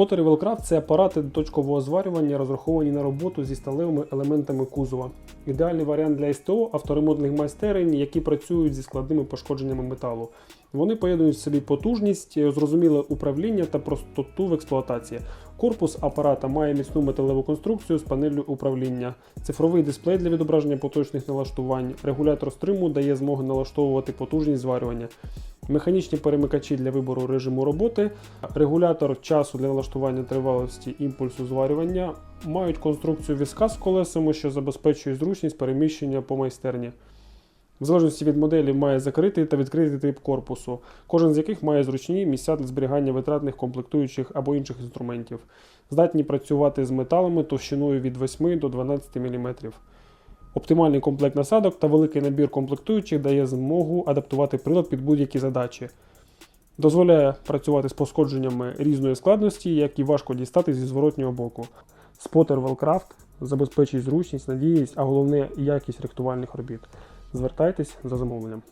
Спотери Велкрафт це апарати точкового зварювання, розраховані на роботу зі сталевими елементами кузова. Ідеальний варіант для СТО авторемонтних майстерень, які працюють зі складними пошкодженнями металу. Вони поєднують в собі потужність, зрозуміле управління та простоту в експлуатації. Корпус апарата має міцну металеву конструкцію з панеллю управління, цифровий дисплей для відображення поточних налаштувань, регулятор стриму дає змогу налаштовувати потужність зварювання, механічні перемикачі для вибору режиму роботи, регулятор часу для налаштування тривалості імпульсу зварювання, мають конструкцію візка з колесами, що забезпечує зручність переміщення по майстерні. В залежності від моделі має закритий та відкритий тип корпусу, кожен з яких має зручні місця для зберігання витратних комплектуючих або інших інструментів. Здатні працювати з металами товщиною від 8 до 12 мм. Оптимальний комплект насадок та великий набір комплектуючих дає змогу адаптувати прилад під будь-які задачі. Дозволяє працювати з пошкодженнями різної складності, які важко дістати зі зворотнього боку. Спотер Велкрафт забезпечить зручність, надійність, а головне якість рихтувальних робіт. Звертайтесь за замовленням.